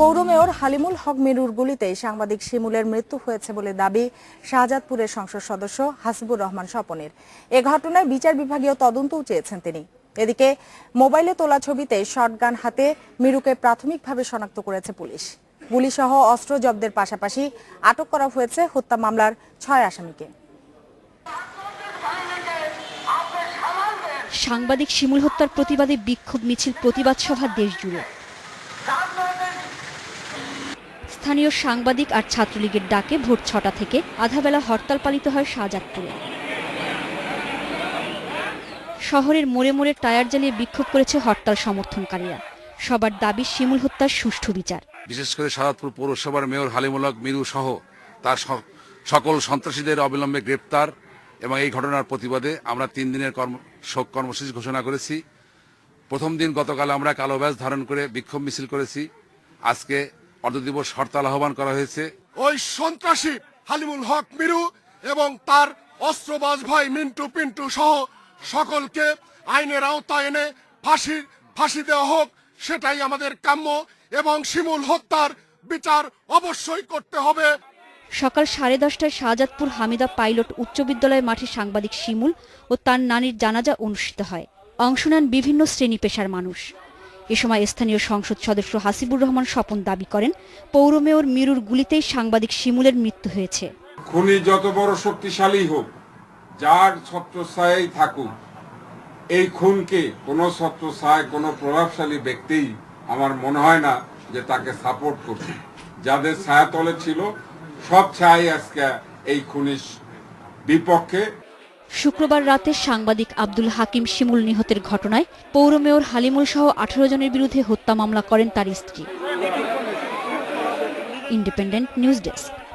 পৌর মেয়র হালিমুল হক মিরুর গুলিতে সাংবাদিক শিমুলের মৃত্যু হয়েছে বলে দাবি শাহজাদপুরের সংসদ সদস্য হাসিবুর রহমান স্বপনের। এ ঘটনায় বিচার বিভাগীয় তদন্তও চেয়েছেন তিনি। এদিকে মোবাইলে তোলা ছবিতে শটগান হাতে মিরুকে প্রাথমিকভাবে শনাক্ত করেছে পুলিশ। গুলিসহ অস্ত্র জব্দের পাশাপাশি আটক করা হয়েছে হত্যা মামলার ছয় আসামিকে। সাংবাদিক শিমুল হত্যার প্রতিবাদে বিক্ষোভ মিছিল প্রতিবাদ সভা দেশ স্থানীয় সাংবাদিক আর ছাত্রলীগের ডাকে ভোর ছটা থেকে আধাবেলা হরতাল পালিত হয় শাহজাদপুরে। শহরের মোড়ে মোড়ে টায়ার জ্বালিয়ে বিক্ষোভ করেছে হরতাল সমর্থনকারীরা। সবার দাবি শিমুল হত্যার সুষ্ঠু বিচার। বিশেষ করে সাদাতপুর পৌরসভার মেয়র হালিমুল হক মিরু সহ তার সকল সন্ত্রাসীদের অবিলম্বে গ্রেপ্তার এবং এই ঘটনার প্রতিবাদে আমরা তিন দিনের কর্ম শোক কর্মসূচি ঘোষণা করেছি। প্রথম দিন গতকাল আমরা কালো ব্যাজ ধারণ করে বিক্ষোভ মিছিল করেছি। আজকে অর্ধদিবস হরতাল আহ্বান করা হয়েছে। ওই সন্ত্রাসী হালিমুল হক মিরু এবং তার অস্ত্রবাজ ভাই মিন্টু পিন্টু সহ সকলকে আইনের আওতায় এনে ফাঁসির ফাঁসি দেওয়া হোক সেটাই আমাদের কাম্য এবং শিমুল হত্যার বিচার অবশ্যই করতে হবে। সকাল সাড়ে দশটায় শাহজাদপুর হামিদা পাইলট উচ্চ বিদ্যালয়ের মাঠে সাংবাদিক শিমুল ও তার নানির জানাজা অনুষ্ঠিত হয়। অংশ নেন বিভিন্ন শ্রেণি পেশার মানুষ। এ সময় স্থানীয় সংসদ সদস্য হাসিবুর রহমান স্বপন দাবি করেন, পৌর মেয়র মিরুর গুলিতেই সাংবাদিক শিমুলের মৃত্যু হয়েছে। খুনি যত বড় শক্তিশালী হোক, যার ছত্রছায়াই থাকুক, এই খুনকে কোনো ছত্রছায় কোনো প্রভাবশালী ব্যক্তি আমার মনে হয় না যে তাকে সাপোর্ট করছে। যাদের ছায়াতলে ছিল, সব ছায়াই আজকে এই খুনির বিপক্ষে শুক্রবার রাতে সাংবাদিক আব্দুল হাকিম শিমুল নিহতের ঘটনায় পৌর মেয়র হালিমুল সহ আঠারো জনের বিরুদ্ধে হত্যা মামলা করেন তার স্ত্রী। Independent News Desk.